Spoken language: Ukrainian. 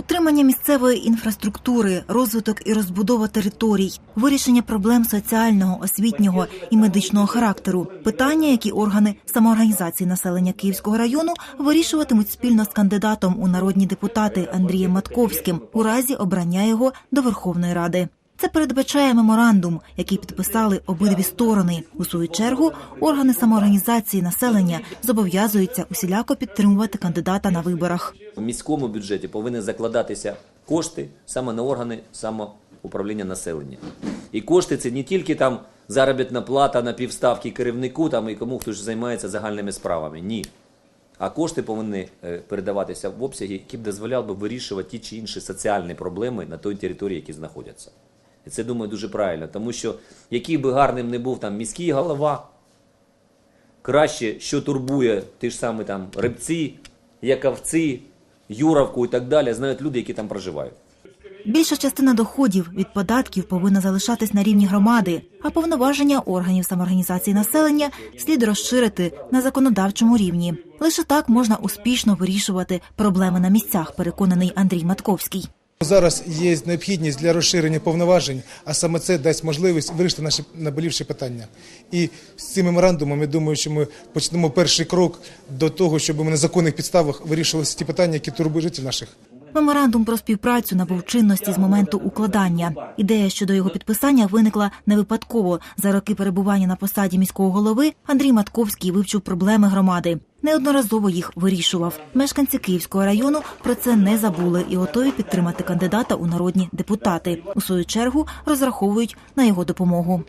Утримання місцевої інфраструктури, розвиток і розбудова територій, вирішення проблем соціального, освітнього і медичного характеру питання, які органи самоорганізації населення Київського району вирішуватимуть спільно з кандидатом у народні депутати Андрієм Матковським у разі обрання його до Верховної Ради. Це передбачає меморандум, який підписали обидві сторони. У свою чергу органи самоорганізації населення зобов'язуються усіляко підтримувати кандидата на виборах. В міському бюджеті повинні закладатися кошти саме на органи самоуправління населення. І кошти це не тільки там заробітна плата на півставки керівнику там, і кому хтось займається загальними справами. Ні. А кошти повинні е, передаватися в обсяги, які б дозволяли б вирішувати ті чи інші соціальні проблеми на той території, які знаходяться. І це, думаю, дуже правильно, тому що який би гарним не був там міський голова, краще, що турбує ті ж самі там рибці, яковці, Юровку і так далі, знають люди, які там проживають. Більша частина доходів від податків повинна залишатись на рівні громади, а повноваження органів самоорганізації населення слід розширити на законодавчому рівні. Лише так можна успішно вирішувати проблеми на місцях, переконаний Андрій Матковський. Зараз є необхідність для розширення повноважень, а саме це дасть можливість вирішити наші наболівші питання. І з цим меморандумом я думаю, що ми почнемо перший крок до того, щоб ми на законних підставах вирішувалися ті питання, які турбують жителів наших. Меморандум про співпрацю набув чинності з моменту укладання. Ідея щодо його підписання виникла не випадково. За роки перебування на посаді міського голови Андрій Матковський вивчив проблеми громади неодноразово їх вирішував. Мешканці Київського району про це не забули і готові підтримати кандидата у народні депутати. У свою чергу розраховують на його допомогу.